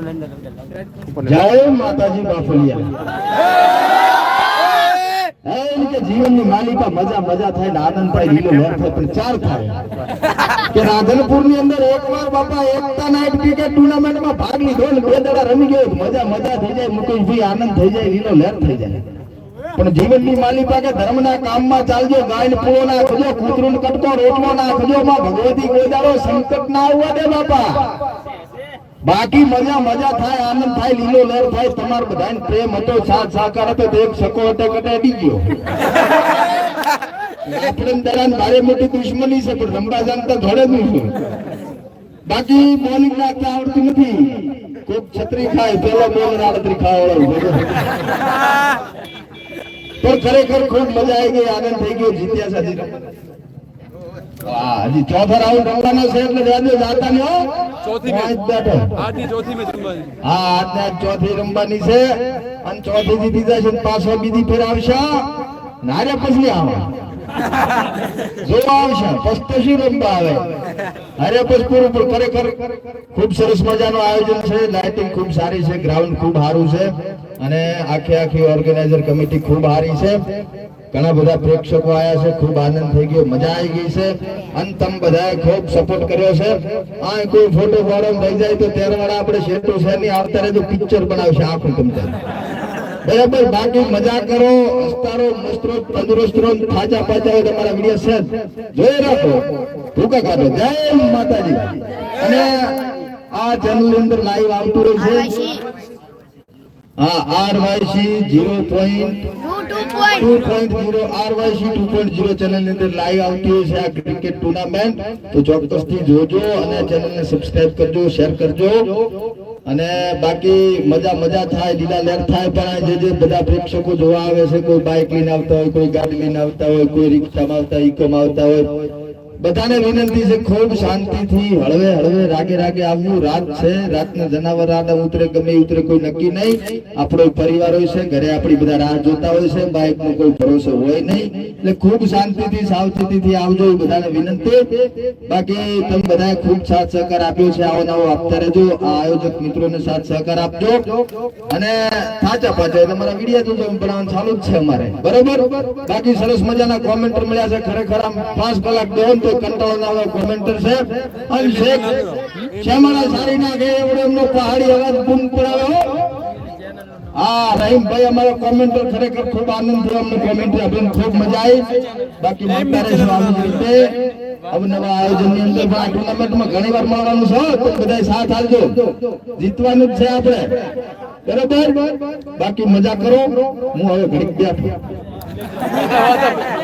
જય માતાજી કે જીવનની માલિકા મજા મજા થાય ને આનંદ લીલો લહેર થાય પ્રચાર થાય કે રાધનપુરની અંદર એકવાર બાપા એકતા નાઇટ ક્રિકેટ ટુર્નામેન્ટમાં ભાગ લીધો ને બે દાડા રમી ગયો મજા મજા થઈ જાય મુકેશભાઈ આનંદ થઈ જાય, લીલો લહેર થઈ જાય. પણ જીવનની માલિકા કે ધર્મના કામમાં ચાલજો ગાય ને પૂળો ના ખજો કૂતરું કટકો, રોટલો ના ખજો માં ભગવતી ગોદારો સંકટ ના આવવા દે બાપા. બાકી મજા મજા થાય, આનંદ થાય, લીલો લહેર થાય, તમારો બધાને પ્રેમ હતો, સાથ, સાકાર હતો, તો એક સકો હતો કટે અડી ગયો. આપણે દરાન ભારે મોટી દુશ્મની છે, પણ રમવા જાણતા ધોળે જ બાકી બોલિંગ નાખતા આવડતું નથી. કોક છત્રી ખાય, પેલો બોલ રાડત્રી ખાવાળો પણ ખરેખર ખૂબ મજા આવી ગઈ, આનંદ થઈ ગયો, જીત્યા સાથે. હજી ચોથા રાઉન્ડ રમવાનો છે એટલે જાજો જાતા ને ચોથી મેચ. બેઠો. આજની ચોથી મેચ રમવાની. હા આજને આજ ચોથી રમવાની છે. અને ચોથી જીતી જશે પાછો બીજી ફેર આવશે. નારે પછી આવે. સારી છે અને આખી આખી ઓર્ગેનાઇઝર કમિટી ખૂબ સારી છે. ઘણા બધા પ્રેક્ષકો આવ્યા છે, ખૂબ આનંદ થઈ ગયો, મજા આવી ગઈ છે. અને તમે બધાએ ખૂબ સપોર્ટ કર્યો છે. આ કોઈ ફોટો ફોરમ થઈ જાય તો ત્યારે આપણે શેઠો શહેરની આવતા રહે તો પિક્ચર બનાવશે, આખું તમતા બરાબર બાકી મજા કરો હસતા મસ્તરો તંદુરસ્તરો થાચા પાચા હોય તમારા વીડિયો શેર. જોઈ રાખો. ભૂકા કાઢો જય માતાજી. અને આ ચેનલની અંદર લાઈવ આવતું રહ્યું છે. હા R YC zero point two point zero R YC two point zero ચેનલની અંદર લાઈવ આવતી હોય છે આ ક્રિકેટ ટુર્નામેન્ટ તો ચોક્કસથી જોજો અને ચેનલ ને સબસ્ક્રાઇબ કરજો શેર કરજો. અને બાકી મજા મજા થાય, લીલા લહેર થાય, પણ જે જે બધા પ્રેક્ષકો જોવા આવે છે, કોઈ બાઇક લઈને આવતા હોય, કોઈ ગાડી લઈને આવતા હોય, કોઈ રિક્ષામાં આવતા ઇકોમાં આવતા હોય બધાને વિનંતી છે, ખૂબ શાંતિથી હળવે હળવે, રાગે રાગે આવવું. રાત છે, રાતના જનાવર રાત ઉતરે, ગમે ઉતરે, કોઈ નક્કી નહીં. આપણો પરિવાર હોય છે, ઘરે આપણી બધા રાહ જોતા હોય છે બાઇક નો કોઈ ભરોસો હોય નહીં. એટલે ખૂબ શાંતિથી, સાવચેતીથી આવજો બધાને વિનંતી. બાકી તમે બધાએ ખૂબ સાથ સહકાર આપ્યો છે, આવો નવો આપતા રહેજો. આ આયોજક મિત્રોને સાથ સહકાર આપજો. અને સાચા પાછા તમારા વીડિયો જોજો બનાવવાનું ચાલુ જ છે અમારે. બરોબર? બાકી સરસ મજાના કોમેન્ટર મળ્યા છે, ખરેખર આમ પાંચ કલાક ને તો કંટાળો આવે કોમેન્ટર છે. અને શેખ શ્યામાળા સારી ના ગયે એવડો એમનો પહાડી અવાજ બૂમ પડાવે હો. રહીમભાઈ અમારો કોમેન્ટર ખરેખર ખૂબ આનંદ થયો. અમને કોમેન્ટર આપીને ખૂબ મજા આવી. બાકી મળતા રહેશું આવી રીતે અવનવા આયોજનની અંદર પણ આ ટુર્નામેન્ટમાં ઘણી વાર મળવાનું છે તો બધા સાથ આપજો. જીતવાનું જ છે આપણે. બરોબર? બાકી મજા કરો. હું હવે ઘડીક બેઠો.